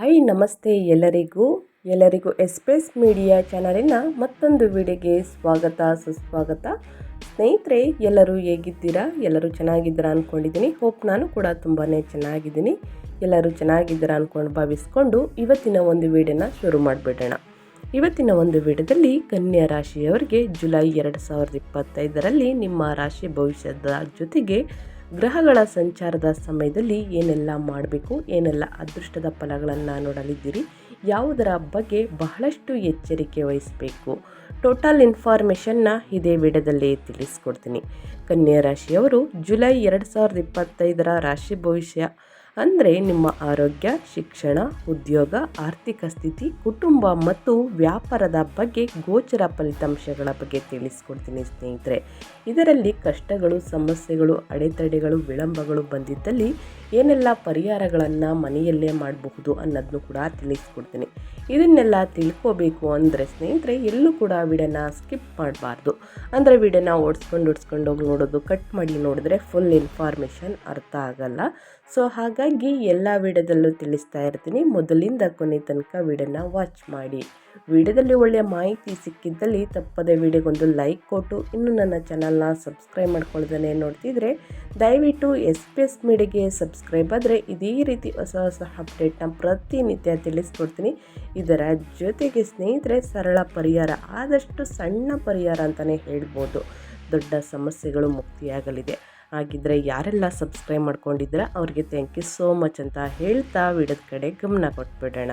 Hi, ನಮಸ್ತೆ ಎಲ್ಲರಿಗೂ. ಎಲ್ಲರಿಗೂ ಎಸ್ಪ್ರೆಸ್ ಮೀಡಿಯಾ ಚಾನಲಿನ ಮತ್ತೊಂದು ವಿಡಿಯೋಗೆ ಸ್ವಾಗತ, ಸುಸ್ವಾಗತ. ಸ್ನೇಹಿತರೆ, ಎಲ್ಲರೂ ಹೇಗಿದ್ದೀರಾ? ಎಲ್ಲರೂ ಚೆನ್ನಾಗಿದ್ದೀರಾ ಅಂದ್ಕೊಂಡಿದ್ದೀನಿ ಹೋಪ್ ನಾನು ಕೂಡ ತುಂಬಾ ಚೆನ್ನಾಗಿದ್ದೀನಿ. ಎಲ್ಲರೂ ಚೆನ್ನಾಗಿದ್ದೀರಾ ಅಂದ್ಕೊಂಡು ಭಾವಿಸ್ಕೊಂಡು ಇವತ್ತಿನ ಒಂದು ವಿಡಿಯೋನ ಶುರು ಮಾಡಿಬಿಡೋಣ. ಇವತ್ತಿನ ಒಂದು ವಿಡಿಯೋದಲ್ಲಿ ಕನ್ಯಾ ರಾಶಿಯವರಿಗೆ ಜುಲೈ ಎರಡು ಸಾವಿರದ ಇಪ್ಪತ್ತೈದರಲ್ಲಿ ನಿಮ್ಮ ರಾಶಿ ಭವಿಷ್ಯದ ಜೊತೆಗೆ ಗ್ರಹಗಳ ಸಂಚಾರದ ಸಮಯದಲ್ಲಿ ಏನೆಲ್ಲ ಮಾಡಬೇಕು, ಏನೆಲ್ಲ ಅದೃಷ್ಟದ ಫಲಗಳನ್ನು ನೋಡಲಿದ್ದೀರಿ, ಯಾವುದರ ಬಗ್ಗೆ ಬಹಳಷ್ಟು ಎಚ್ಚರಿಕೆ ವಹಿಸಬೇಕು, ಟೋಟಲ್ ಇನ್ಫಾರ್ಮೇಷನ್ನ ಇದೇ ವಿಡಿಯೋದಲ್ಲಿ ತಿಳಿಸ್ಕೊಡ್ತೀನಿ. ಕನ್ಯಾ ರಾಶಿಯವರು ಜುಲೈ ಎರಡು ಸಾವಿರದ ಇಪ್ಪತ್ತೈದರ ರಾಶಿ ಭವಿಷ್ಯ ಅಂದರೆ ನಿಮ್ಮ ಆರೋಗ್ಯ, ಶಿಕ್ಷಣ, ಉದ್ಯೋಗ, ಆರ್ಥಿಕ ಸ್ಥಿತಿ, ಕುಟುಂಬ ಮತ್ತು ವ್ಯಾಪಾರದ ಬಗ್ಗೆ ಗೋಚರ ಫಲಿತಾಂಶಗಳ ಬಗ್ಗೆ ತಿಳಿಸ್ಕೊಡ್ತೀನಿ ಸ್ನೇಹಿತರೆ. ಇದರಲ್ಲಿ ಕಷ್ಟಗಳು, ಸಮಸ್ಯೆಗಳು, ಅಡೆತಡೆಗಳು, ವಿಳಂಬಗಳು ಬಂದಿದ್ದಲ್ಲಿ ಏನೆಲ್ಲ ಪರಿಹಾರಗಳನ್ನು ಮನೆಯಲ್ಲೇ ಮಾಡಬಹುದು ಅನ್ನೋದನ್ನು ಕೂಡ ತಿಳಿಸ್ಕೊಡ್ತೀನಿ. ಇದನ್ನೆಲ್ಲ ತಿಳ್ಕೋಬೇಕು ಅಂದರೆ ಸ್ನೇಹಿತರೆ, ಎಲ್ಲೂ ಕೂಡ ವಿಡಿಯೋನ ಸ್ಕಿಪ್ ಮಾಡಬಾರ್ದು. ಅಂದರೆ ವಿಡಿಯೋನ ಓಡಿಸ್ಕೊಂಡು ಓಡಿಸ್ಕೊಂಡು ಹೋಗಿ ನೋಡೋದು, ಕಟ್ ಮಾಡಿ ನೋಡಿದ್ರೆ ಫುಲ್ ಇನ್ಫಾರ್ಮೇಷನ್ ಅರ್ಥ ಆಗಲ್ಲ. ಸೊ ಹಾಗಾಗಿ ಎಲ್ಲ ವಿಡಿಯೋದಲ್ಲೂ ತಿಳಿಸ್ತಾ ಇರ್ತೀನಿ. ಮೊದಲಿಂದ ಕೊನೆ ತನಕ ವಿಡಿಯೋನ ವಾಚ್ ಮಾಡಿ. ವಿಡಿಯೋದಲ್ಲಿ ಒಳ್ಳೆಯ ಮಾಹಿತಿ ಸಿಕ್ಕಿದ್ದಲ್ಲಿ ತಪ್ಪದೆ ವಿಡಿಯೋಗೊಂದು ಲೈಕ್ ಕೊಟ್ಟು, ಇನ್ನು ನನ್ನ ಚಾನಲ್ನ ಸಬ್ಸ್ಕ್ರೈಬ್ ಮಾಡ್ಕೊಳ್ದೇ ನೋಡ್ತಿದ್ರೆ, ದಯವಿಟ್ಟು ಎಸ್ ಪಿ ಎಸ್ ಮೀಡಿಯಾಗೆ ಸಬ್ಸ್ಕ್ರೈಬ್ ಆದರೆ ಇದೇ ರೀತಿ ಹೊಸ ಹೊಸ ಅಪ್ಡೇಟ್ನ ಪ್ರತಿನಿತ್ಯ ತಿಳಿಸ್ಕೊಡ್ತೀನಿ. ಇದರ ಜೊತೆಗೆ ಸ್ನೇಹಿತರೆ, ಸರಳ ಪರಿಹಾರ, ಆದಷ್ಟು ಸಣ್ಣ ಪರಿಹಾರ ಅಂತಲೇ ಹೇಳ್ಬೋದು. ದೊಡ್ಡ ಸಮಸ್ಯೆಗಳು ಮುಕ್ತಿಯಾಗಲಿದೆ. ಹಾಗಿದ್ರೆ ಯಾರೆಲ್ಲ ಸಬ್ಸ್ಕ್ರೈಬ್ ಮಾಡ್ಕೊಂಡಿದ್ರೆ ಅವ್ರಿಗೆ ಥ್ಯಾಂಕ್ ಯು ಸೋ ಮಚ್ ಅಂತ ಹೇಳ್ತಾ ವಿಡದ ಕಡೆ ಗಮನ ಕೊಟ್ಬಿಡೋಣ.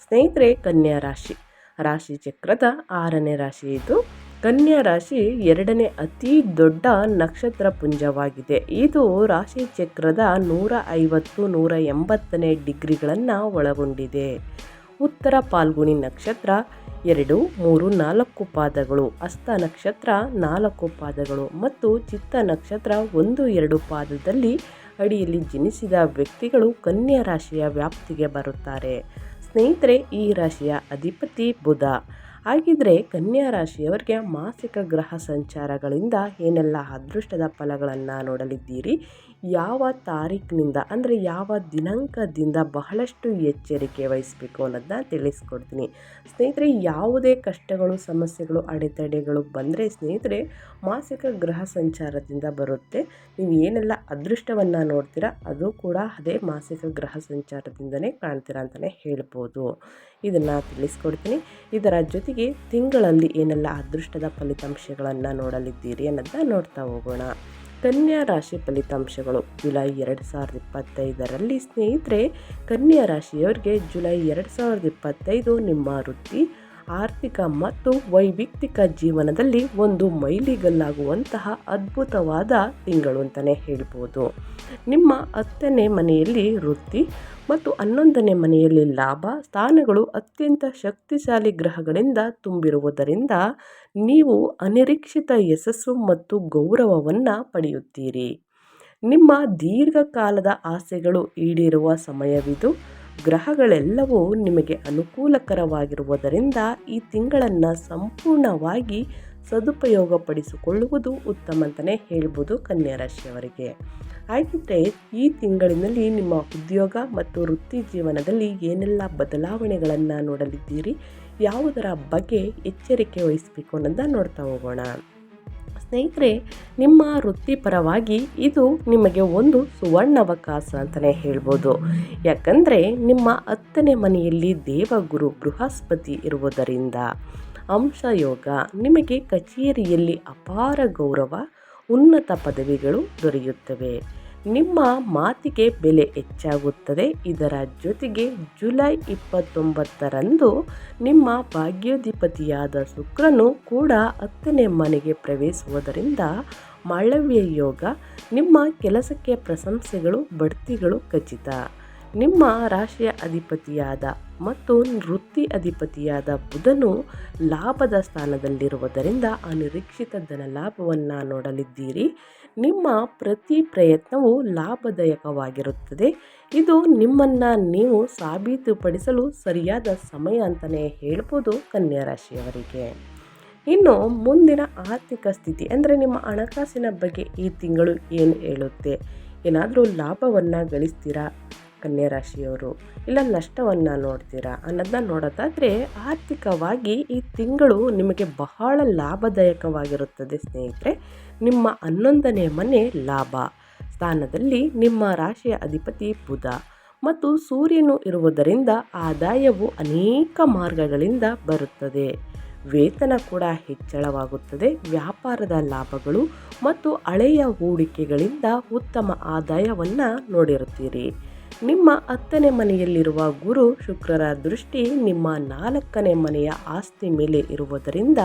ಸ್ನೇಹಿತರೆ, ಕನ್ಯಾ ರಾಶಿ. ರಾಶಿ ಚಕ್ರದ ಆರನೇ ರಾಶಿ ಇದು. ಕನ್ಯಾ ರಾಶಿ ಎರಡನೇ ಅತಿ ದೊಡ್ಡ ನಕ್ಷತ್ರ ಪುಂಜವಾಗಿದೆ. ಇದು ರಾಶಿ ಚಕ್ರದ ನೂರ ಐವತ್ತು, ನೂರ ಎಂಬತ್ತನೇ ಡಿಗ್ರಿಗಳನ್ನು ಒಳಗೊಂಡಿದೆ. ಉತ್ತರ ಪಾಲ್ಗುಣಿ ನಕ್ಷತ್ರ, ಎರಡು, ಮೂರು, ನಾಲ್ಕು ಪಾದಗಳು, ಅಸ್ತ ನಕ್ಷತ್ರ, ನಾಲ್ಕು ಪಾದಗಳು ಮತ್ತು ಚಿತ್ತ ನಕ್ಷತ್ರ ಒಂದು, ಎರಡು ಪಾದದಲ್ಲಿ ಅಡಿಯಲ್ಲಿ ಜನಿಸಿದ ವ್ಯಕ್ತಿಗಳು ಕನ್ಯಾ ರಾಶಿಯ ವ್ಯಾಪ್ತಿಗೆ ಬರುತ್ತಾರೆ. ಸ್ನೇಹಿತರೆ, ಈ ರಾಶಿಯ ಅಧಿಪತಿ ಬುಧ. ಹಾಗಿದ್ರೆ ಕನ್ಯಾ ರಾಶಿಯವರಿಗೆ ಮಾಸಿಕ ಗ್ರಹ ಸಂಚಾರಗಳಿಂದ ಏನೆಲ್ಲ ಅದೃಷ್ಟದ ಫಲಗಳನ್ನು ನೋಡಲಿದ್ದೀರಿ? ಯಾವ ತಾರೀಕಿನಿಂದ ಅಂದರೆ ಯಾವ ದಿನಾಂಕದಿಂದ ಬಹಳಷ್ಟು ಎಚ್ಚರಿಕೆ ವಹಿಸಬೇಕು ಅನ್ನೋದನ್ನ ತಿಳಿಸ್ಕೊಡ್ತೀನಿ. ಸ್ನೇಹಿತರೆ, ಯಾವುದೇ ಕಷ್ಟಗಳು, ಸಮಸ್ಯೆಗಳು, ಅಡೆತಡೆಗಳು ಬಂದರೆ ಸ್ನೇಹಿತರೆ, ಮಾಸಿಕ ಗ್ರಹ ಸಂಚಾರದಿಂದ ಬರುತ್ತೆ. ನೀವು ಏನೆಲ್ಲ ಅದೃಷ್ಟವನ್ನು ನೋಡ್ತೀರಾ, ಅದು ಕೂಡ ಅದೇ ಮಾಸಿಕ ಗ್ರಹ ಸಂಚಾರದಿಂದನೇ ಕಾಣ್ತೀರಾ ಅಂತಲೇ ಹೇಳ್ಬೋದು. ಇದನ್ನು ತಿಳಿಸ್ಕೊಡ್ತೀನಿ. ಇದರ ಜೊತೆಗೆ ತಿಂಗಳಲ್ಲಿ ಏನೆಲ್ಲ ಅದೃಷ್ಟದ ಫಲಿತಾಂಶಗಳನ್ನು ನೋಡಲಿದ್ದೀರಿ ಅನ್ನೋದನ್ನ ನೋಡ್ತಾ ಹೋಗೋಣ. ಕನ್ಯಾ ರಾಶಿ ಫಲಿತಾಂಶಗಳು. ಜುಲೈ ಎರಡು ಸಾವಿರದ ಇಪ್ಪತ್ತೈದರಲ್ಲಿ ಸ್ನೇಹಿತರೆ, ಕನ್ಯಾ ರಾಶಿಯವರಿಗೆ ಜುಲೈ ಎರಡು ಸಾವಿರದ ಇಪ್ಪತ್ತೈದು ನಿಮ್ಮ ವೃತ್ತಿ ಆರ್ಥಿಕ ಮತ್ತು ವೈಯಕ್ತಿಕ ಜೀವನದಲ್ಲಿ ಒಂದು ಮೈಲಿಗಲ್ಲಾಗುವಂತಹ ಅದ್ಭುತವಾದ ತಿಂಗಳು ಅಂತಲೇ ಹೇಳ್ಬೋದು. ನಿಮ್ಮ ಹತ್ತನೇ ಮನೆಯಲ್ಲಿ ವೃತ್ತಿ ಮತ್ತು ಹನ್ನೊಂದನೇ ಮನೆಯಲ್ಲಿ ಲಾಭ ಸ್ಥಾನಗಳು ಅತ್ಯಂತ ಶಕ್ತಿಶಾಲಿ ಗ್ರಹಗಳಿಂದ ತುಂಬಿರುವುದರಿಂದ ನೀವು ಅನಿರೀಕ್ಷಿತ ಯಶಸ್ಸು ಮತ್ತು ಗೌರವವನ್ನು ಪಡೆಯುತ್ತೀರಿ. ನಿಮ್ಮ ದೀರ್ಘಕಾಲದ ಆಸೆಗಳು ಈಡೇರುವ ಸಮಯವಿದು. ಗ್ರಹಗಳೆಲ್ಲವೂ ನಿಮಗೆ ಅನುಕೂಲಕರವಾಗಿರುವುದರಿಂದ ಈ ತಿಂಗಳನ್ನು ಸಂಪೂರ್ಣವಾಗಿ ಸದುಪಯೋಗಪಡಿಸಿಕೊಳ್ಳುವುದು ಉತ್ತಮ ಅಂತಲೇ ಹೇಳ್ಬೋದು ರಾಶಿಯವರಿಗೆ ಹಾಗಿದ್ದರೆ ಈ ತಿಂಗಳಿನಲ್ಲಿ ನಿಮ್ಮ ಉದ್ಯೋಗ ಮತ್ತು ವೃತ್ತಿ ಜೀವನದಲ್ಲಿ ಏನೆಲ್ಲ ಬದಲಾವಣೆಗಳನ್ನು ನೋಡಲಿದ್ದೀರಿ, ಯಾವುದರ ಬಗ್ಗೆ ಎಚ್ಚರಿಕೆ ವಹಿಸಬೇಕು ಅನ್ನೋದನ್ನು ನೋಡ್ತಾ ಹೋಗೋಣ. ಸ್ನೇಹಿತರೆ, ನಿಮ್ಮ ವೃತ್ತಿಪರವಾಗಿ ಇದು ನಿಮಗೆ ಒಂದು ಸುವರ್ಣಾವಕಾಶ ಅಂತಲೇ ಹೇಳ್ಬೋದು. ಯಾಕಂದರೆ ನಿಮ್ಮ ಹತ್ತನೇ ಮನೆಯಲ್ಲಿ ದೇವಗುರು ಬೃಹಸ್ಪತಿ ಇರುವುದರಿಂದ ಅಂಶಯೋಗ ನಿಮಗೆ ಕಚೇರಿಯಲ್ಲಿ ಅಪಾರ ಗೌರವ, ಉನ್ನತ ಪದವಿಗಳು ದೊರೆಯುತ್ತವೆ. ನಿಮ್ಮ ಮಾತಿಗೆ ಬೆಲೆ ಹೆಚ್ಚಾಗುತ್ತದೆ. ಇದರ ಜೊತೆಗೆ ಜುಲೈ ಇಪ್ಪತ್ತೊಂಬತ್ತರಂದು ನಿಮ್ಮ ಭಾಗ್ಯಾಧಿಪತಿಯಾದ ಶುಕ್ರನು ಕೂಡ ಹತ್ತನೇ ಮನೆಗೆ ಪ್ರವೇಶಿಸುವುದರಿಂದ ಮಾಳವ್ಯ ಯೋಗ ನಿಮ್ಮ ಕೆಲಸಕ್ಕೆ ಪ್ರಶಂಸೆಗಳು, ಬಡ್ತಿಗಳು ಖಚಿತ. ನಿಮ್ಮ ರಾಶಿಯ ಅಧಿಪತಿಯಾದ ಮತ್ತು ವೃತ್ತಿ ಅಧಿಪತಿಯಾದ ಬುಧನು ಲಾಭದ ಸ್ಥಾನದಲ್ಲಿರುವುದರಿಂದ ಅನಿರೀಕ್ಷಿತ ಧನ ಲಾಭವನ್ನು ನೋಡಲಿದ್ದೀರಿ. ನಿಮ್ಮ ಪ್ರತಿ ಪ್ರಯತ್ನವು ಲಾಭದಾಯಕವಾಗಿರುತ್ತದೆ. ಇದು ನಿಮ್ಮನ್ನು ನೀವು ಸಾಬೀತುಪಡಿಸಲು ಸರಿಯಾದ ಸಮಯ ಅಂತಲೇ ಹೇಳ್ಬೋದು ಕನ್ಯಾ ರಾಶಿಯವರಿಗೆ. ಇನ್ನು ಮುಂದಿನ ಆರ್ಥಿಕ ಸ್ಥಿತಿ ಅಂದರೆ ನಿಮ್ಮ ಹಣಕಾಸಿನ ಬಗ್ಗೆ ಈ ತಿಂಗಳು ಏನು ಹೇಳುತ್ತೆ? ಏನಾದರೂ ಲಾಭವನ್ನು ಗಳಿಸ್ತೀರಾ? ಕನ್ಯಾ ರಾಶಿಯವರು ಇಲ್ಲ ನಷ್ಟವನ್ನು ನೋಡ್ತೀರಾ ಅನ್ನೋದನ್ನ ನೋಡೋದಾದರೆ ಆರ್ಥಿಕವಾಗಿ ಈ ತಿಂಗಳು ನಿಮಗೆ ಬಹಳ ಲಾಭದಾಯಕವಾಗಿರುತ್ತದೆ ಸ್ನೇಹಿತರೆ. ನಿಮ್ಮ ಹನ್ನೊಂದನೇ ಮನೆ ಲಾಭ. ಸ್ಥಾನದಲ್ಲಿ ನಿಮ್ಮ ರಾಶಿಯ ಅಧಿಪತಿ ಬುಧ. ಮತ್ತು ಸೂರ್ಯನು ಇರುವುದರಿಂದ ಆದಾಯವು ಅನೇಕ ಮಾರ್ಗಗಳಿಂದ ಬರುತ್ತದೆ. ವೇತನ ಕೂಡ ಹೆಚ್ಚಳವಾಗುತ್ತದೆ. ವ್ಯಾಪಾರದ ಲಾಭಗಳು ಮತ್ತು ಹಳೆಯ ಹೂಡಿಕೆಗಳಿಂದ ಉತ್ತಮ ಆದಾಯವನ್ನು ನೋಡಿರುತ್ತೀರಿ. ನಿಮ್ಮ ಹತ್ತನೇ ಮನೆಯಲ್ಲಿರುವ ಗುರು ಶುಕ್ರರ ದೃಷ್ಟಿ ನಿಮ್ಮ ನಾಲ್ಕನೇ ಮನೆಯ ಆಸ್ತಿ ಮೇಲೆ ಇರುವುದರಿಂದ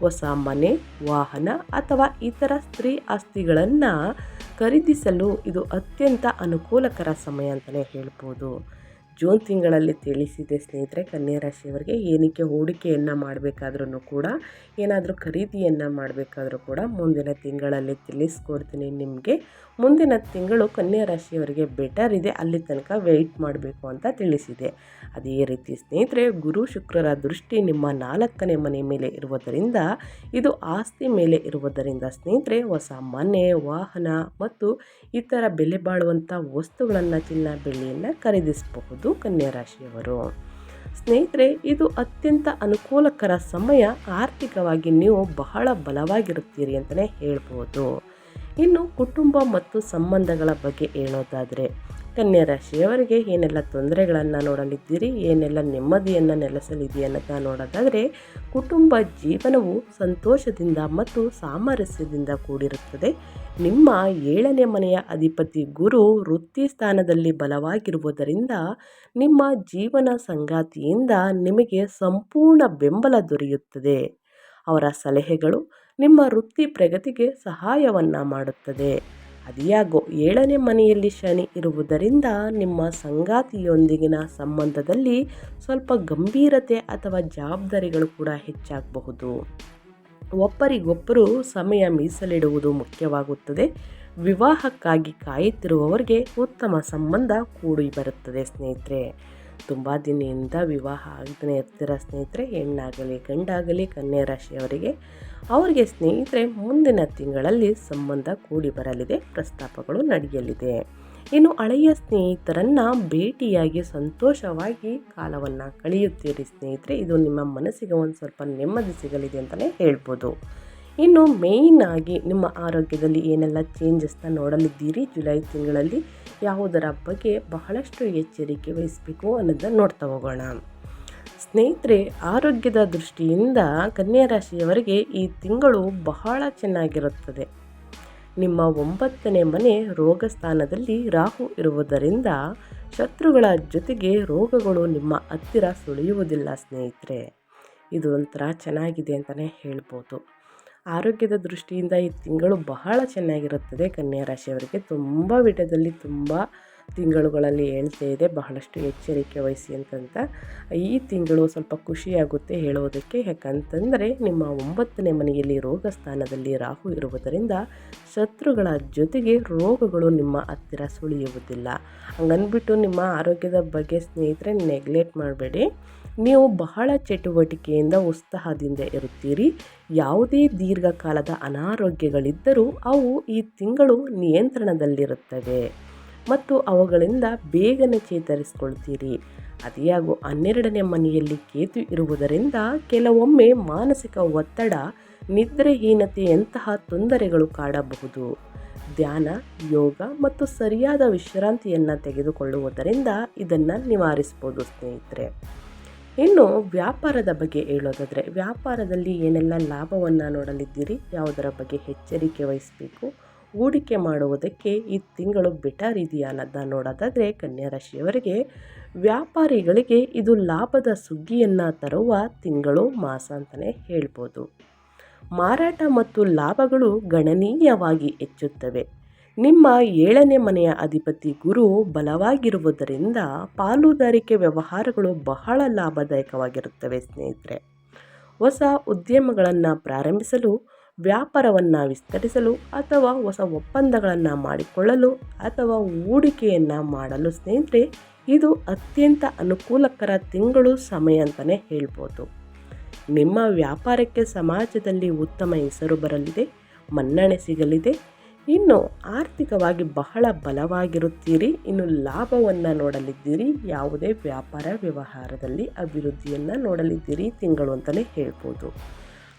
ಹೊಸ ಮನೆ, ವಾಹನ ಅಥವಾ ಇತರ ಸ್ತ್ರೀ ಆಸ್ತಿಗಳನ್ನು ಖರೀದಿಸಲು ಇದು ಅತ್ಯಂತ ಅನುಕೂಲಕರ ಸಮಯ ಅಂತಲೇ ಹೇಳ್ಬೋದು. ಜೂನ್ ತಿಂಗಳಲ್ಲಿ ತಿಳಿಸಿದೆ ಸ್ನೇಹಿತರೆ ಕನ್ಯಾ ರಾಶಿಯವರಿಗೆ ಏನಕ್ಕೆ ಹೂಡಿಕೆಯನ್ನು ಮಾಡಬೇಕಾದ್ರೂ ಕೂಡ, ಏನಾದರೂ ಖರೀದಿಯನ್ನು ಮಾಡಬೇಕಾದ್ರೂ ಕೂಡ ಮುಂದಿನ ತಿಂಗಳಲ್ಲಿ ತಿಳಿಸ್ಕೊಡ್ತೀನಿ ನಿಮಗೆ. ಮುಂದಿನ ತಿಂಗಳು ಕನ್ಯಾ ರಾಶಿಯವರಿಗೆ ಬೆಟರ್ ಇದೆ, ಅಲ್ಲಿ ತನಕ ವೆಯ್ಟ್ ಮಾಡಬೇಕು ಅಂತ ತಿಳಿಸಿದೆ. ಅದೇ ರೀತಿ ಸ್ನೇಹಿತರೆ, ಗುರು ಶುಕ್ರರ ದೃಷ್ಟಿ ನಿಮ್ಮ ನಾಲ್ಕನೇ ಮನೆ ಮೇಲೆ ಇರುವುದರಿಂದ, ಇದು ಆಸ್ತಿ ಮೇಲೆ ಇರುವುದರಿಂದ ಸ್ನೇಹಿತರೆ, ಹೊಸ ಮನೆ, ವಾಹನ ಮತ್ತು ಇತರ ಬೆಲೆ ಬಾಳುವಂಥ ವಸ್ತುಗಳನ್ನು ಚಿನ್ನ ಬೆಳ್ಳಿಯನ್ನು ಖರೀದಿಸಬಹುದು. ಕನ್ಯಾ ರಾಶಿಯವರು ಸ್ನೇಹಿತರೆ ಇದು ಅತ್ಯಂತ ಅನುಕೂಲಕರ ಸಮಯ. ಆರ್ಥಿಕವಾಗಿ ನೀವು ಬಹಳ ಬಲವಾಗಿರುತ್ತೀರಿ ಅಂತಲೇ ಹೇಳ್ಬೋದು. ಇನ್ನು ಕುಟುಂಬ ಮತ್ತು ಸಂಬಂಧಗಳ ಬಗ್ಗೆ ಹೇಳೋದಾದರೆ, ಕನ್ಯಾ ರಾಶಿಯವರಿಗೆ ಏನೆಲ್ಲ ತೊಂದರೆಗಳನ್ನು ನೋಡಲಿದ್ದೀರಿ, ಏನೆಲ್ಲ ನೆಮ್ಮದಿಯನ್ನು ನೆಲೆಸಲಿದೆ ನೋಡೋದಾದರೆ, ಕುಟುಂಬ ಜೀವನವು ಸಂತೋಷದಿಂದ ಮತ್ತು ಸಾಮರಸ್ಯದಿಂದ ಕೂಡಿರುತ್ತದೆ. ನಿಮ್ಮ ಏಳನೇ ಮನೆಯ ಅಧಿಪತಿ ಗುರು ವೃತ್ತಿ ಸ್ಥಾನದಲ್ಲಿ ಬಲವಾಗಿರುವುದರಿಂದ ನಿಮ್ಮ ಜೀವನ ಸಂಗಾತಿಯಿಂದ ನಿಮಗೆ ಸಂಪೂರ್ಣ ಬೆಂಬಲ ದೊರೆಯುತ್ತದೆ. ಅವರ ಸಲಹೆಗಳು ನಿಮ್ಮ ವೃತ್ತಿ ಪ್ರಗತಿಗೆ ಸಹಾಯವನ್ನು ಮಾಡುತ್ತದೆ. ಅದಿಯಾಗೋ ಏಳನೇ ಮನೆಯಲ್ಲಿ ಶನಿ ಇರುವುದರಿಂದ ನಿಮ್ಮ ಸಂಗಾತಿಯೊಂದಿಗಿನ ಸಂಬಂಧದಲ್ಲಿ ಸ್ವಲ್ಪ ಗಂಭೀರತೆ ಅಥವಾ ಜವಾಬ್ದಾರಿಗಳು ಕೂಡ ಹೆಚ್ಚಾಗಬಹುದು. ಒಬ್ಬರಿಗೊಬ್ಬರು ಸಮಯ ಮೀಸಲಿಡುವುದು ಮುಖ್ಯವಾಗುತ್ತದೆ. ವಿವಾಹಕ್ಕಾಗಿ ಕಾಯುತ್ತಿರುವವರಿಗೆ ಉತ್ತಮ ಸಂಬಂಧ ಕೂಡಿ ಬರುತ್ತದೆ ಸ್ನೇಹಿತರೆ. ತುಂಬ ದಿನದಿಂದ ವಿವಾಹ ಆಗದೇ ಇರ್ತಿರೋ ಸ್ನೇಹಿತರೆ, ಹೆಣ್ಣಾಗಲಿ ಗಂಡಾಗಲಿ ಕನ್ಯಾ ರಾಶಿಯವರಿಗೆ ಅವರಿಗೆ ಸ್ನೇಹಿತರೆ, ಮುಂದಿನ ತಿಂಗಳಲ್ಲಿ ಸಂಬಂಧ ಕೂಡಿ ಬರಲಿದೆ. ಪ್ರಸ್ತಾಪಗಳು ನಡೆಯಲಿದೆ. ಇನ್ನು ಹಳೆಯ ಸ್ನೇಹಿತರನ್ನು ಭೇಟಿಯಾಗಿ ಸಂತೋಷವಾಗಿ ಕಾಲವನ್ನು ಕಳೆಯುತ್ತೀರಿ ಸ್ನೇಹಿತರೆ. ಇದು ನಿಮ್ಮ ಮನಸ್ಸಿಗೆ ಒಂದು ಸ್ವಲ್ಪ ನೆಮ್ಮದಿ ಸಿಗಲಿದೆ ಅಂತಲೇ ಹೇಳ್ಬೋದು. ಇನ್ನು ಮೇಯ್ನ್ ಆಗಿ ನಿಮ್ಮ ಆರೋಗ್ಯದಲ್ಲಿ ಏನೆಲ್ಲ ಚೇಂಜಸ್ನ ನೋಡಲಿದ್ದೀರಿ? ಜುಲೈ ತಿಂಗಳಲ್ಲಿ ಯಾವುದರ ಬಗ್ಗೆ ಬಹಳಷ್ಟು ಎಚ್ಚರಿಕೆ ವಹಿಸಬೇಕು ಅನ್ನೋದನ್ನು ನೋಡ್ತಾ ಹೋಗೋಣ. ಸ್ನೇಹಿತರೆ, ಆರೋಗ್ಯದ ದೃಷ್ಟಿಯಿಂದ ಕನ್ಯಾ ರಾಶಿಯವರಿಗೆ ಈ ತಿಂಗಳು ಬಹಳ ಚೆನ್ನಾಗಿರುತ್ತದೆ. ನಿಮ್ಮ ಒಂಬತ್ತನೇ ಮನೆ ರೋಗ ಸ್ಥಾನದಲ್ಲಿ ರಾಹು ಇರುವುದರಿಂದ ಶತ್ರುಗಳ ಜೊತೆಗೆ ರೋಗಗಳು ನಿಮ್ಮ ಹತ್ತಿರ ಸುಳಿಯುವುದಿಲ್ಲ ಸ್ನೇಹಿತರೆ. ಇದು ಒಂಥರ ಚೆನ್ನಾಗಿದೆ ಅಂತಲೇ ಹೇಳ್ಬೋದು. ಆರೋಗ್ಯದ ದೃಷ್ಟಿಯಿಂದ ಈ ತಿಂಗಳು ಬಹಳ ಚೆನ್ನಾಗಿರುತ್ತದೆ ಕನ್ಯಾ ರಾಶಿಯವರಿಗೆ ತುಂಬ ವಿಧದಲ್ಲಿ ತುಂಬ ತಿಂಗಳುಗಳಲ್ಲಿ ಹೇಳ್ತಾ ಇದೆ, ಬಹಳಷ್ಟು ಎಚ್ಚರಿಕೆ ವಹಿಸಿ ಅಂತಂತ ಈ ತಿಂಗಳು ಸ್ವಲ್ಪ ಖುಷಿಯಾಗುತ್ತೆ ಹೇಳೋದಕ್ಕೆ. ಯಾಕಂತಂದರೆ ನಿಮ್ಮ ಒಂಬತ್ತನೇ ಮನೆಯಲ್ಲಿ ರೋಗ ಸ್ಥಾನದಲ್ಲಿ ರಾಹು ಇರುವುದರಿಂದ ಶತ್ರುಗಳ ಜೊತೆಗೆ ರೋಗಗಳು ನಿಮ್ಮ ಹತ್ತಿರ ಸುಳಿಯುವುದಿಲ್ಲ. ಹಂಗನ್ಬಿಟ್ಟು ನಿಮ್ಮ ಆರೋಗ್ಯದ ಬಗ್ಗೆ ಸ್ನೇಹಿತರೆ ನೆಗ್ಲೆಕ್ಟ್ ಮಾಡಬೇಡಿ. ನೀವು ಬಹಳ ಚಟುವಟಿಕೆಯಿಂದ ಉತ್ಸಾಹದಿಂದ ಇರುತ್ತೀರಿ. ಯಾವುದೇ ದೀರ್ಘಕಾಲದ ಅನಾರೋಗ್ಯಗಳಿದ್ದರೂ ಅವು ಈ ತಿಂಗಳು ನಿಯಂತ್ರಣದಲ್ಲಿರುತ್ತವೆ. ಮತ್ತು ಅವುಗಳಿಂದ ಬೇಗನೆ ಚೇತರಿಸಿಕೊಳ್ತೀರಿ. ಅತಿಯಾಗು ಹನ್ನೆರಡನೇ ಮನೆಯಲ್ಲಿ ಕೇತು ಇರುವುದರಿಂದ ಕೆಲವೊಮ್ಮೆ ಮಾನಸಿಕ ಒತ್ತಡ, ನಿದ್ರೆಹೀನತೆಯಂತಹ ತೊಂದರೆಗಳು ಕಾಡಬಹುದು. ಧ್ಯಾನ, ಯೋಗ ಮತ್ತು ಸರಿಯಾದ ವಿಶ್ರಾಂತಿಯನ್ನು ತೆಗೆದುಕೊಳ್ಳುವುದರಿಂದ ಇದನ್ನು ನಿವಾರಿಸ್ಬೋದು ಸ್ನೇಹಿತರೆ. ಇನ್ನು ವ್ಯಾಪಾರದ ಬಗ್ಗೆ ಹೇಳೋದಾದರೆ, ವ್ಯಾಪಾರದಲ್ಲಿ ಏನೆಲ್ಲ ಲಾಭವನ್ನು ನೋಡಲಿದ್ದೀರಿ? ಯಾವುದರ ಬಗ್ಗೆ ಎಚ್ಚರಿಕೆ ವಹಿಸಬೇಕು? ಹೂಡಿಕೆ ಮಾಡುವುದಕ್ಕೆ ಈ ತಿಂಗಳು ಬೆಟರ್ ಇದೆಯಾ ಅನ್ನೋದನ್ನ ನೋಡೋದಾದರೆ ರಾಶಿಯವರಿಗೆ ವ್ಯಾಪಾರಿಗಳಿಗೆ ಇದು ಲಾಭದ ಸುಗ್ಗಿಯನ್ನು ತರುವ ತಿಂಗಳು ಮಾಸ ಅಂತಲೇ ಹೇಳ್ಬೋದು. ಮಾರಾಟ ಮತ್ತು ಲಾಭಗಳು ಗಣನೀಯವಾಗಿ ಹೆಚ್ಚುತ್ತವೆ. ನಿಮ್ಮ ಏಳನೇ ಮನೆಯ ಅಧಿಪತಿ ಗುರು ಬಲವಾಗಿರುವುದರಿಂದ ಪಾಲುದಾರಿಕೆ ವ್ಯವಹಾರಗಳು ಬಹಳ ಲಾಭದಾಯಕವಾಗಿರುತ್ತವೆ ಸ್ನೇಹಿತರೆ. ಹೊಸ ಉದ್ಯಮಗಳನ್ನು ಪ್ರಾರಂಭಿಸಲು ವ್ಯಾಪಾರವನ್ನು ವಿಸ್ತರಿಸಲು ಅಥವಾ ಹೊಸ ಒಪ್ಪಂದಗಳನ್ನು ಮಾಡಿಕೊಳ್ಳಲು ಅಥವಾ ಹೂಡಿಕೆಯನ್ನು ಮಾಡಲು ಸ್ನೇಹಿತರೆ, ಇದು ಅತ್ಯಂತ ಅನುಕೂಲಕರ ತಿಂಗಳು ಸಮಯ ಅಂತಲೇ ಹೇಳ್ಬೋದು. ನಿಮ್ಮ ವ್ಯಾಪಾರಕ್ಕೆ ಸಮಾಜದಲ್ಲಿ ಉತ್ತಮ ಹೆಸರು ಬರಲಿದೆ, ಮನ್ನಣೆ ಸಿಗಲಿದೆ, ಇನ್ನು ಆರ್ಥಿಕವಾಗಿ ಬಹಳ ಬಲವಾಗಿರುತ್ತೀರಿ, ಇನ್ನು ಲಾಭವನ್ನು ನೋಡಲಿದ್ದೀರಿ, ಯಾವುದೇ ವ್ಯಾಪಾರ ವ್ಯವಹಾರದಲ್ಲಿ ಅಭಿವೃದ್ಧಿಯನ್ನು ನೋಡಲಿದ್ದೀರಿ ತಿಂಗಳು ಅಂತಲೇ ಹೇಳ್ಬೋದು.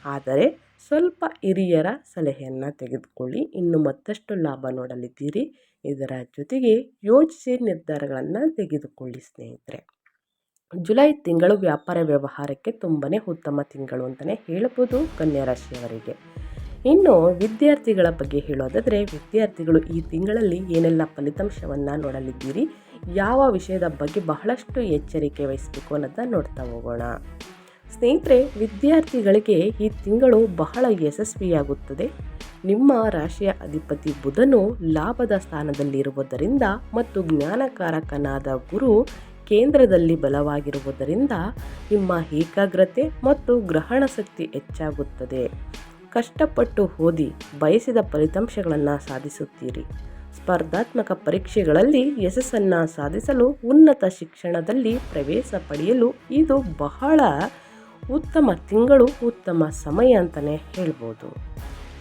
ಆದರೆ ಸ್ವಲ್ಪ ಹಿರಿಯರ ಸಲಹೆಯನ್ನು ತೆಗೆದುಕೊಳ್ಳಿ. ಇನ್ನು ಮತ್ತಷ್ಟು ಲಾಭ ನೋಡಲಿದ್ದೀರಿ. ಇದರ ಜೊತೆಗೆ ಯೋಚಿಸಿ ನಿರ್ಧಾರಗಳನ್ನು ತೆಗೆದುಕೊಳ್ಳಿ ಸ್ನೇಹಿತರೆ. ಜುಲೈ ತಿಂಗಳು ವ್ಯಾಪಾರ ವ್ಯವಹಾರಕ್ಕೆ ತುಂಬನೇ ಉತ್ತಮ ತಿಂಗಳು ಅಂತಲೇ ಹೇಳ್ಬೋದು ರಾಶಿಯವರಿಗೆ. ಇನ್ನು ವಿದ್ಯಾರ್ಥಿಗಳ ಬಗ್ಗೆ ಹೇಳೋದಾದರೆ ವಿದ್ಯಾರ್ಥಿಗಳು ಈ ತಿಂಗಳಲ್ಲಿ ಏನೆಲ್ಲ ಫಲಿತಾಂಶವನ್ನು ನೋಡಲಿದ್ದೀರಿ, ಯಾವ ವಿಷಯದ ಬಗ್ಗೆ ಬಹಳಷ್ಟು ಎಚ್ಚರಿಕೆ ವಹಿಸಬೇಕು ಅನ್ನೋದನ್ನ ನೋಡ್ತಾ ಹೋಗೋಣ. ಸ್ನೇಹಿತರೆ, ವಿದ್ಯಾರ್ಥಿಗಳಿಗೆ ಈ ತಿಂಗಳು ಬಹಳ ಯಶಸ್ವಿಯಾಗುತ್ತದೆ. ನಿಮ್ಮ ರಾಶಿಯ ಅಧಿಪತಿ ಬುಧನು ಲಾಭದ ಸ್ಥಾನದಲ್ಲಿರುವುದರಿಂದ ಮತ್ತು ಜ್ಞಾನಕಾರಕನಾದ ಗುರು ಕೇಂದ್ರದಲ್ಲಿ ಬಲವಾಗಿರುವುದರಿಂದ ನಿಮ್ಮ ಏಕಾಗ್ರತೆ ಮತ್ತು ಗ್ರಹಣ ಶಕ್ತಿ ಹೆಚ್ಚಾಗುತ್ತದೆ. ಕಷ್ಟಪಟ್ಟು ಓದಿ ಬಯಸಿದ ಫಲಿತಾಂಶಗಳನ್ನು ಸಾಧಿಸುತ್ತೀರಿ. ಸ್ಪರ್ಧಾತ್ಮಕ ಪರೀಕ್ಷೆಗಳಲ್ಲಿ ಯಶಸ್ಸನ್ನು ಸಾಧಿಸಲು ಉನ್ನತ ಶಿಕ್ಷಣದಲ್ಲಿ ಪ್ರವೇಶ ಪಡೆಯಲು ಇದು ಬಹಳ ಉತ್ತಮ ತಿಂಗಳು, ಉತ್ತಮ ಸಮಯ ಅಂತಲೇ ಹೇಳ್ಬೋದು.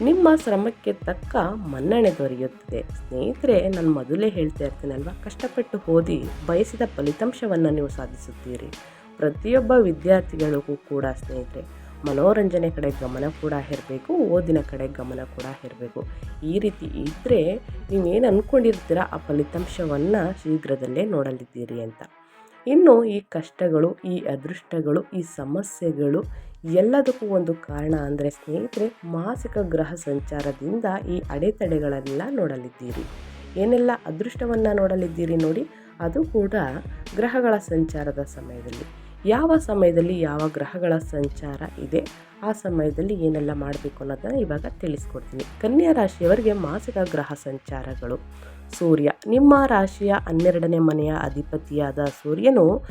ನಿಮ್ಮ ಶ್ರಮಕ್ಕೆ ತಕ್ಕ ಮನ್ನಣೆ ದೊರೆಯುತ್ತದೆ. ಸ್ನೇಹಿತರೆ, ನಾನು ಮೊದಲೇ ಹೇಳ್ತಾ ಇರ್ತೀನಲ್ವ ಕಷ್ಟಪಟ್ಟು ಓದಿ ಬಯಸಿದ ಫಲಿತಾಂಶವನ್ನು ನೀವು ಸಾಧಿಸುತ್ತೀರಿ. ಪ್ರತಿಯೊಬ್ಬ ವಿದ್ಯಾರ್ಥಿಗಳಿಗೂ ಕೂಡ ಸ್ನೇಹಿತರೆ, ಮನೋರಂಜನೆ ಕಡೆ ಗಮನ ಕೂಡ ಇರಬೇಕು ಓದಿನ ಕಡೆ ಗಮನ ಕೂಡ ಇರಬೇಕು ಈ ರೀತಿ ಇದ್ದರೆ ನೀವೇನು ಅಂದ್ಕೊಂಡಿರ್ತೀರ ಆ ಫಲಿತಾಂಶವನ್ನು ಶೀಘ್ರದಲ್ಲೇ ನೋಡಲಿದ್ದೀರಿ ಅಂತ. ಇನ್ನು ಈ ಕಷ್ಟಗಳು, ಈ ಅದೃಷ್ಟಗಳು, ಈ ಸಮಸ್ಯೆಗಳು ಎಲ್ಲದಕ್ಕೂ ಒಂದು ಕಾರಣ ಅಂದರೆ ಸ್ನೇಹಿತರೆ, ಮಾಸಿಕ ಗ್ರಹ ಸಂಚಾರದಿಂದ ಈ ಅಡೆತಡೆಗಳೆಲ್ಲ ನೋಡಲಿದ್ದೀರಿ. ಏನೆಲ್ಲ ಅದೃಷ್ಟವನ್ನು ನೋಡಲಿದ್ದೀರಿ ನೋಡಿ, ಅದು ಕೂಡ ಗ್ರಹಗಳ ಸಂಚಾರದ ಸಮಯದಲ್ಲಿ. ಯಾವ ಸಮಯದಲ್ಲಿ ಯಾವ ಗ್ರಹಗಳ ಸಂಚಾರ ಇದೆ, ಆ ಸಮಯದಲ್ಲಿ ಏನೆಲ್ಲ ಮಾಡಬೇಕು ಅನ್ನೋದನ್ನು ಇವಾಗ ತಿಳಿಸ್ಕೊಡ್ತೀನಿ. ಕನ್ಯಾ ರಾಶಿಯವರಿಗೆ ಮಾಸಿಕ ಗ್ರಹ ಸಂಚಾರಗಳು. ಸೂರ್ಯ. ನಿಮ್ಮ ರಾಶಿಯ ಹನ್ನೆರಡನೇ ಮನೆಯ ಅಧಿಪತಿಯಾದ ಸೂರ್ಯನು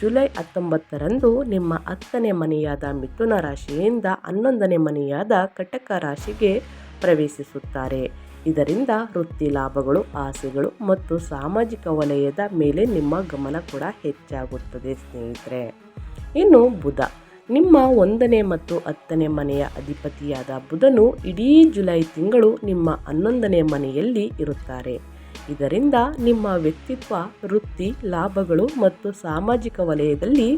ಜುಲೈ ಹತ್ತೊಂಬತ್ತರಂದು ನಿಮ್ಮ ಹತ್ತನೇ ಮನೆಯಾದ ಮಿಥುನ ರಾಶಿಯಿಂದ ಹನ್ನೊಂದನೇ ಮನೆಯಾದ ಕಟಕ ರಾಶಿಗೆ ಪ್ರವೇಶಿಸುತ್ತಾರೆ. ಇದರಿಂದ ವೃತ್ತಿ ಲಾಭಗಳು, ಆಸೆಗಳು ಮತ್ತು ಸಾಮಾಜಿಕ ವಲಯದ ಮೇಲೆ ನಿಮ್ಮ ಗಮನ ಕೂಡ ಹೆಚ್ಚಾಗುತ್ತದೆ ಸ್ನೇಹಿತರೆ. ಇನ್ನು ಬುಧ. ನಿಮ್ಮ ಒಂದನೇ ಮತ್ತು ಹತ್ತನೇ ಮನೆಯ ಅಧಿಪತಿಯಾದ ಬುಧನು ಇಡೀ ಜುಲೈ ತಿಂಗಳು ನಿಮ್ಮ ಹನ್ನೊಂದನೇ ಮನೆಯಲ್ಲಿ ಇರುತ್ತಾರೆ. ಇದರಿಂದ ನಿಮ್ಮ ವ್ಯಕ್ತಿತ್ವ, ವೃತ್ತಿ, ಲಾಭಗಳು ಮತ್ತು ಸಾಮಾಜಿಕ ವಲಯದಲ್ಲಿ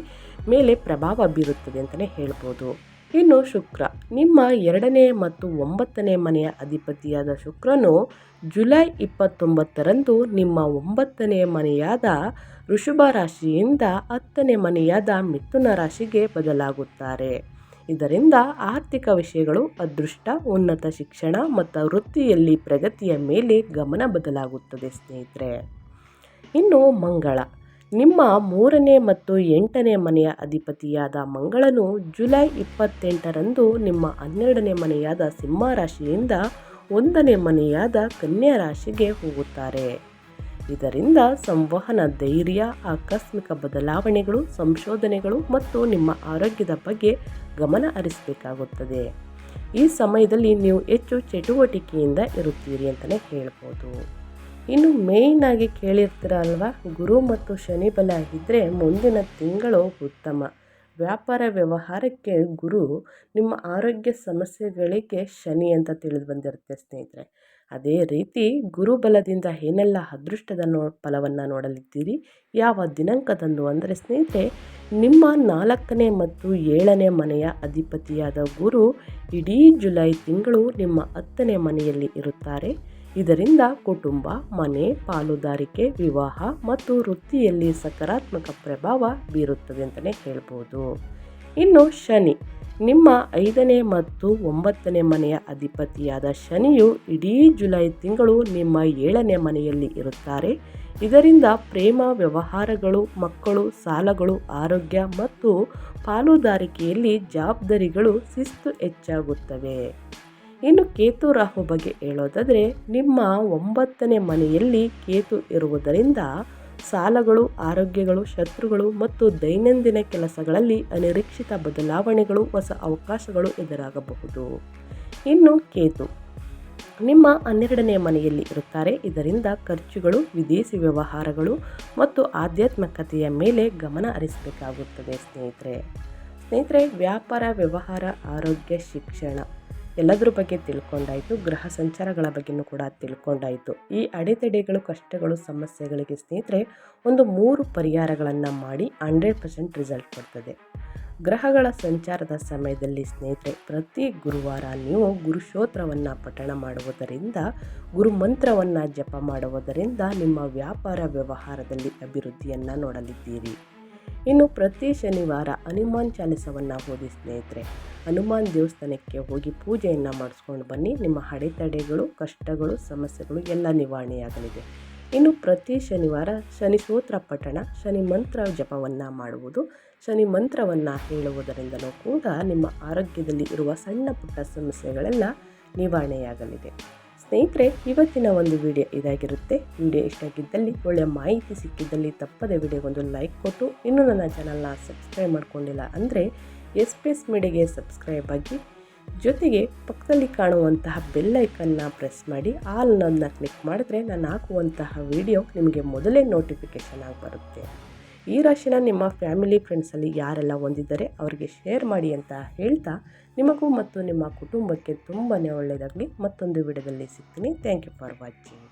ಮೇಲೆ ಪ್ರಭಾವ ಬೀರುತ್ತದೆ ಅಂತಲೇ ಹೇಳ್ಬೋದು. ಇನ್ನು ಶುಕ್ರ. ನಿಮ್ಮ ಎರಡನೇ ಮತ್ತು ಒಂಬತ್ತನೇ ಮನೆಯ ಅಧಿಪತಿಯಾದ ಶುಕ್ರನು ಜುಲೈ ಇಪ್ಪತ್ತೊಂಬತ್ತರಂದು ನಿಮ್ಮ ಒಂಬತ್ತನೇ ಮನೆಯಾದ ಋಷಭ ರಾಶಿಯಿಂದ ಹತ್ತನೇ ಮನೆಯಾದ ಮಿಥುನ ರಾಶಿಗೆ ಬದಲಾಗುತ್ತಾರೆ. ಇದರಿಂದ ಆರ್ಥಿಕ ವಿಷಯಗಳು, ಅದೃಷ್ಟ, ಉನ್ನತ ಶಿಕ್ಷಣ ಮತ್ತು ವೃತ್ತಿಯಲ್ಲಿ ಪ್ರಗತಿಯ ಮೇಲೆ ಗಮನ ಬದಲಾಗುತ್ತದೆ ಸ್ನೇಹಿತರೆ. ಇನ್ನು ಮಂಗಳ. ನಿಮ್ಮ ಮೂರನೇ ಮತ್ತು ಎಂಟನೇ ಮನೆಯ ಅಧಿಪತಿಯಾದ ಮಂಗಳನು ಜುಲೈ ಇಪ್ಪತ್ತೆಂಟರಂದು ನಿಮ್ಮ ಹನ್ನೆರಡನೇ ಮನೆಯಾದ ಸಿಂಹ ರಾಶಿಯಿಂದ ಒಂದನೇ ಮನೆಯಾದ ಕನ್ಯಾ ರಾಶಿಗೆ ಹೋಗುತ್ತಾರೆ. ಇದರಿಂದ ಸಂವಹನ ಧೈರ್ಯ, ಆಕಸ್ಮಿಕ ಬದಲಾವಣೆಗಳು, ಸಂಶೋಧನೆಗಳು ಮತ್ತು ನಿಮ್ಮ ಆರೋಗ್ಯದ ಬಗ್ಗೆ ಗಮನ ಹರಿಸಬೇಕಾಗುತ್ತದೆ. ಈ ಸಮಯದಲ್ಲಿ ನೀವು ಹೆಚ್ಚು ಚಟುವಟಿಕೆಯಿಂದ ಇರುತ್ತೀರಿ ಅಂತಲೇ ಹೇಳ್ಬೋದು. ಇನ್ನು ಮೇಯ್ನ್ ಆಗಿ ಕೇಳಿರ್ತೀರ ಅಲ್ವಾ ಗುರು ಮತ್ತು ಶನಿ ಬಲ ಇದ್ದರೆ ಮುಂದಿನ ತಿಂಗಳು ಉತ್ತಮ. ವ್ಯಾಪಾರ ವ್ಯವಹಾರಕ್ಕೆ ಗುರು ನಿಮ್ಮ ಆರೋಗ್ಯ ಸಮಸ್ಯೆಗಳಿಗೆ ಶನಿ ಅಂತ ತಿಳಿದು ಬಂದಿರುತ್ತೆ ಸ್ನೇಹಿತರೆ. ಅದೇ ರೀತಿ ಗುರುಬಲದಿಂದ ಏನೆಲ್ಲ ಅದೃಷ್ಟದ ನೋ ಫಲವನ್ನು ನೋಡಲಿದ್ದೀರಿ? ಯಾವ ದಿನಾಂಕದಂದು ಅಂದರೆ ಸ್ನೇಹಿತರೆ, ನಿಮ್ಮ ನಾಲ್ಕನೇ ಮತ್ತು ಏಳನೇ ಮನೆಯ ಅಧಿಪತಿಯಾದ ಗುರು ಇಡೀ ಜುಲೈ ತಿಂಗಳು ನಿಮ್ಮ ಹತ್ತನೇ ಮನೆಯಲ್ಲಿ ಇರುತ್ತಾರೆ. ಇದರಿಂದ ಕುಟುಂಬ, ಮನೆ, ಪಾಲುದಾರಿಕೆ, ವಿವಾಹ ಮತ್ತು ವೃತ್ತಿಯಲ್ಲಿ ಸಕಾರಾತ್ಮಕ ಪ್ರಭಾವ ಬೀರುತ್ತದೆ ಅಂತಲೇ ಹೇಳ್ಬೋದು. ಇನ್ನು ಶನಿ. ನಿಮ್ಮ ಐದನೇ ಮತ್ತು ಒಂಬತ್ತನೇ ಮನೆಯ ಅಧಿಪತಿಯಾದ ಶನಿಯು ಇಡೀ ಜುಲೈ ತಿಂಗಳು ನಿಮ್ಮ ಏಳನೇ ಮನೆಯಲ್ಲಿ ಇರುತ್ತಾರೆ. ಇದರಿಂದ ಪ್ರೇಮ, ವ್ಯವಹಾರಗಳು, ಮಕ್ಕಳು, ಸಾಲಗಳು, ಆರೋಗ್ಯ ಮತ್ತು ಪಾಲುದಾರಿಕೆಯಲ್ಲಿ ಜವಾಬ್ದಾರಿಗಳು ಶಿಸ್ತು ಹೆಚ್ಚಾಗುತ್ತವೆ. ಇನ್ನು ಕೇತು ರಾಹು ಬಗ್ಗೆ ಹೇಳೋದಾದರೆ, ನಿಮ್ಮ ಒಂಬತ್ತನೇ ಮನೆಯಲ್ಲಿ ಕೇತು ಇರುವುದರಿಂದ ಸಾಲಗಳು, ಆರೋಗ್ಯಗಳು, ಶತ್ರುಗಳು ಮತ್ತು ದೈನಂದಿನ ಕೆಲಸಗಳಲ್ಲಿ ಅನಿರೀಕ್ಷಿತ ಬದಲಾವಣೆಗಳು ಹೊಸ ಅವಕಾಶಗಳು ಎದುರಾಗಬಹುದು. ಇನ್ನು ಕೇತು. ನಿಮ್ಮ ಹನ್ನೆರಡನೇ ಮನೆಯಲ್ಲಿ ಇರುತ್ತಾರೆ. ಇದರಿಂದ ಖರ್ಚುಗಳು, ವಿದೇಶಿ ವ್ಯವಹಾರಗಳು ಮತ್ತು ಆಧ್ಯಾತ್ಮಿಕತೆಯ ಮೇಲೆ ಗಮನ ಹರಿಸಬೇಕಾಗುತ್ತದೆ ಸ್ನೇಹಿತರೆ. ಸ್ನೇಹಿತರೆ, ವ್ಯಾಪಾರ, ವ್ಯವಹಾರ, ಆರೋಗ್ಯ, ಶಿಕ್ಷಣ. ಎಲ್ಲದರ ಬಗ್ಗೆ ತಿಳ್ಕೊಂಡಾಯಿತು, ಗ್ರಹ ಸಂಚಾರಗಳ ಬಗ್ಗೆನೂ ಕೂಡ ತಿಳ್ಕೊಂಡಾಯಿತು. ಈ ಅಡೆತಡೆಗಳು, ಕಷ್ಟಗಳು, ಸಮಸ್ಯೆಗಳಿಗೆ ಸ್ನೇಹಿತರೆ, ಒಂದು ಮೂರು ಪರಿಹಾರಗಳನ್ನು ಮಾಡಿ ಹಂಡ್ರೆಡ್ ಪರ್ಸೆಂಟ್ ರಿಸಲ್ಟ್ ಕೊಡ್ತದೆ. ಗ್ರಹಗಳ ಸಂಚಾರದ ಸಮಯದಲ್ಲಿ ಸ್ನೇಹಿತರೆ, ಪ್ರತಿ ಗುರುವಾರ ನೀವು ಗುರುಶೋತ್ರವನ್ನು ಪಠಣ ಮಾಡುವುದರಿಂದ ಗುರುಮಂತ್ರವನ್ನು ಜಪ ಮಾಡುವುದರಿಂದ ನಿಮ್ಮ ವ್ಯಾಪಾರ ವ್ಯವಹಾರದಲ್ಲಿ ಅಭಿವೃದ್ಧಿಯನ್ನು ನೋಡಲಿದ್ದೀರಿ. ಇನ್ನು ಪ್ರತಿ ಶನಿವಾರ ಹನುಮಾನ್ ಚಾಲಿಸವನ್ನು ಓದಿ ಸ್ನೇಹಿತರೆ, ಹನುಮಾನ್ ದೇವಸ್ಥಾನಕ್ಕೆ ಹೋಗಿ ಪೂಜೆಯನ್ನು ಮಾಡಿಸ್ಕೊಂಡು ಬನ್ನಿ. ನಿಮ್ಮ ಅಡೆತಡೆಗಳು, ಕಷ್ಟಗಳು, ಸಮಸ್ಯೆಗಳು ಎಲ್ಲ ನಿವಾರಣೆಯಾಗಲಿದೆ. ಇನ್ನು ಪ್ರತಿ ಶನಿವಾರ ಶನಿ ಸೂತ್ರ ಪಠಣ, ಶನಿ ಮಂತ್ರ ಜಪವನ್ನು ಮಾಡುವುದು. ಶನಿ ಮಂತ್ರವನ್ನು ಹೇಳುವುದರಿಂದಲೂ ಕೂಡ ನಿಮ್ಮ ಆರೋಗ್ಯದಲ್ಲಿ ಇರುವ ಸಣ್ಣ ಪುಟ್ಟ ಸಮಸ್ಯೆಗಳೆಲ್ಲ ನಿವಾರಣೆಯಾಗಲಿದೆ. ಸ್ನೇಹಿತರೆ, ಇವತ್ತಿನ ಒಂದು ವಿಡಿಯೋ ಇದಾಗಿರುತ್ತೆ. ವಿಡಿಯೋ ಇಷ್ಟ ಆಗಿದ್ದಲ್ಲಿ ಒಳ್ಳೆಯ ಮಾಹಿತಿ ಸಿಕ್ಕಿದ್ದಲ್ಲಿ ತಪ್ಪದೆ ವಿಡಿಯೋಗೊಂದು ಲೈಕ್ ಕೊಟ್ಟು, ಇನ್ನೂ ನನ್ನ ಚಾನಲ್ನ ಸಬ್ಸ್ಕ್ರೈಬ್ ಮಾಡ್ಕೊಂಡಿಲ್ಲ ಅಂದರೆ ಎಸ್ ಪಿ ಎಸ್ ಮೀಡಿಯಾಗೆ ಸಬ್ಸ್ಕ್ರೈಬ್ ಆಗಿ, ಜೊತೆಗೆ ಪಕ್ಕದಲ್ಲಿ ಕಾಣುವಂತಹ ಬೆಲ್ಲೈಕನ್ನ ಪ್ರೆಸ್ ಮಾಡಿ, ಆಲ್ ಕ್ಲಿಕ್ ಮಾಡಿದ್ರೆ ನಾನು ಹಾಕುವಂತಹ ವಿಡಿಯೋ ನಿಮಗೆ ಮೊದಲೇ ನೋಟಿಫಿಕೇಷನ್ ಆಗಿ ಬರುತ್ತೆ. ಈ ರಾಶಿನ ನಿಮ್ಮ ಫ್ಯಾಮಿಲಿ, ಫ್ರೆಂಡ್ಸಲ್ಲಿ ಯಾರೆಲ್ಲ ಹೊಂದಿದ್ದಾರೆ ಅವರಿಗೆ ಶೇರ್ ಮಾಡಿ ಅಂತ ಹೇಳ್ತಾ ನಿಮಗೂ ಮತ್ತು ನಿಮ್ಮ ಕುಟುಂಬಕ್ಕೆ ತುಂಬಾ ಒಳ್ಳೆಯದಾಗಲಿ. ಮತ್ತೊಂದು ವಿಡಿಯೋದಲ್ಲಿ ಸಿಗ್ತೀನಿ. Thank you for watching